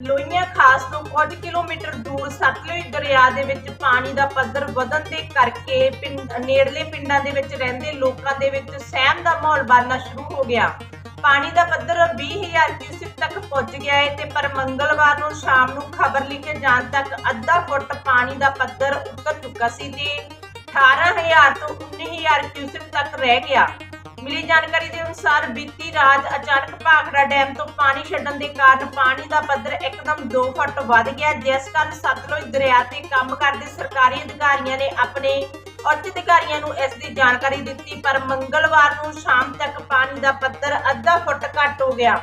ਲੋਹੀਆਂ ਖਾਸ ਤੋਂ ਕੁਝ ਕਿਲੋਮੀਟਰ ਦੂਰ ਸਤਲੁਜ ਦਰਿਆ ਦੇ ਵਿੱਚ ਪਾਣੀ ਦਾ ਪੱਧਰ ਵਧਣ ਦੇ ਕਰਕੇ ਨੇੜਲੇ ਪਿੰਡਾਂ ਦੇ ਵਿੱਚ ਰਹਿੰਦੇ ਲੋਕਾਂ ਦੇ ਵਿੱਚ ਸਹਿਮ ਦਾ ਮਾਹੌਲ ਬਣਨਾ ਸ਼ੁਰੂ ਹੋ ਗਿਆ। ਪਾਣੀ ਦਾ ਪੱਧਰ 20000 ਕਿਊਸਿਕ ਤੱਕ ਪਹੁੰਚ ਗਿਆ ਹੈ ਤੇ ਪਰ ਮੰਗਲਵਾਰ ਨੂੰ ਸ਼ਾਮ ਨੂੰ ਖਬਰ ਲਿਖੇ ਜਾਣ ਤੱਕ ਅੱਧਾ ਫੁੱਟ ਪਾਣੀ ਦਾ ਪੱਧਰ ਉੱਤਰ ਚੁੱਕਾ ਸੀ ਤੇ 18000 ਤੋਂ 19000 ਕਿਊਸਿਕ ਤੱਕ ਰਹਿ ਗਿਆ। ਮਿਲੀ ਜਾਣਕਾਰੀ ਦੇ ਅਨੁਸਾਰ ਬੀਤੀ ਰਾਤ ਅਚਾਨਕ ਭਾਖੜਾ ਡੈਮ ਤੋਂ ਪਾਣੀ ਛੱਡਣ ਦੇ ਕਾਰਨ ਪਾਣੀ ਦਾ ਪੱਧਰ ਇੱਕਦਮ 2 ਫੁੱਟ ਵੱਧ ਗਿਆ। ਜਿਸ ਕਾਰਨ ਸਤਲੁਜ ਦਰਿਆ ਤੇ ਕੰਮ ਕਰਦੇ ਸਰਕਾਰੀ ਅਧਿਕਾਰੀਆਂ ਨੇ ਆਪਣੇ ਉੱਚ ਅਧਿਕਾਰੀਆਂ ਨੂੰ ਇਸ ਦੀ ਜਾਣਕਾਰੀ ਦਿੱਤੀ, ਪਰ ਮੰਗਲਵਾਰ ਨੂੰ ਸ਼ਾਮ ਤੱਕ ਪਾਣੀ ਦਾ ਪੱਧਰ ਅੱਧਾ ਫੁੱਟ ਘੱਟ ਹੋ ਗਿਆ।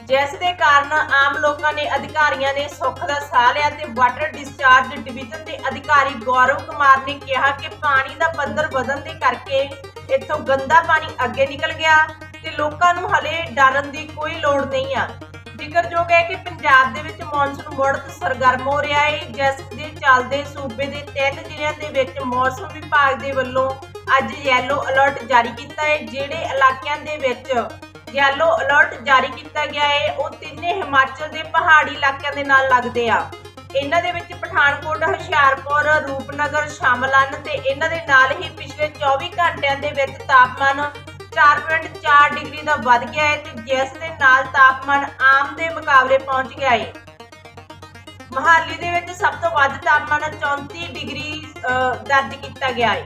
ਜਿਸ ਦੇ ਕਾਰਨ ਆਮ ਲੋਕਾਂ ਨੇ ਅਧਿਕਾਰੀਆਂ ਨੇ ਸੁੱਖ ਦਾ ਸਾਹ ਲਿਆ ਤੇ ਵਾਟਰ ਡਿਸਚਾਰਜ ਡਿਵੀਜ਼ਨ ਦੇ ਅਧਿਕਾਰੀ ਗੌਰਵ ਕੁਮਾਰ ਨੇ ਕਿਹਾ ਕਿ ਪਾਣੀ ਦਾ ਪੱਧਰ ਵਧਣ ਦੇ ਕਰਕੇ ਇੱਥੋਂ ਗੰਦਾ ਪਾਣੀ ਅੱਗੇ ਨਿਕਲ ਗਿਆ ਤੇ ਲੋਕਾਂ ਨੂੰ ਹਲੇ ਡਰਨ ਦੀ ਕੋਈ ਲੋੜ ਨਹੀਂ ਆ। ਜ਼ਿਕਰਯੋਗ ਹੈ ਕਿ ਪੰਜਾਬ ਦੇ ਵਿੱਚ ਮੌਨਸੂਨ ਮੁੜਤ ਸਰਗਰਮ ਹੋ ਰਿਹਾ ਹੈ। ਜਿਸ ਦੇ ਚੱਲਦੇ ਸੂਬੇ ਦੇ ਤਿੰਨ ਜ਼ਿਲ੍ਹਿਆਂ ਦੇ ਵਿੱਚ ਮੌਸਮ ਵਿਭਾਗ ਦੇ ਵੱਲੋਂ ਅੱਜ ਯੈਲੋ ਅਲਰਟ ਜਾਰੀ ਕੀਤਾ ਹੈ। ਜਿਹੜੇ ਇਲਾਕਿਆਂ ਦੇ ਵਿੱਚ ਯੈਲੋ ਅਲਰਟ ਜਾਰੀ ਕੀਤਾ ਗਿਆ ਹੈ, ਉਹ ਤਿੰਨੇ ਹਿਮਾਚਲ ਦੇ ਪਹਾੜੀ ਇਲਾਕਿਆਂ ਦੇ ਨਾਲ ਲੱਗਦੇ ਆ। ਇਹਨਾਂ ਦੇ ਵਿੱਚ ਪਠਾਨਕੋਟ ਹੁਸ਼ਿਆਰ ਰੂਪਨਗਰ ਸ਼ਾਮਲ ਹਨ ਤੇ ਇਹਨਾਂ ਦੇ ਨਾਲ ਹੀ ਪਿਛਲੇ 24 ਘੰਟਿਆਂ ਦੇ ਵਿੱਚ ਤਾਪਮਾਨ 4.4 ਡਿਗਰੀ ਦਾ ਵੱਧ ਗਿਆ ਹੈ ਤੇ ਜਿਸ ਦੇ ਨਾਲ ਤਾਪਮਾਨ ਆਮ ਦੇ ਮੁਕਾਬਲੇ ਪਹੁੰਚ ਗਿਆ ਹੈ। ਮਹਾਲੀ ਦੇ ਵਿੱਚ ਸਭ ਤੋਂ ਵੱਧ ਤਾਪਮਾਨ 34 ਡਿਗਰੀ ਅਹ, ਦਰਜ ਕੀਤਾ ਗਿਆ ਹੈ।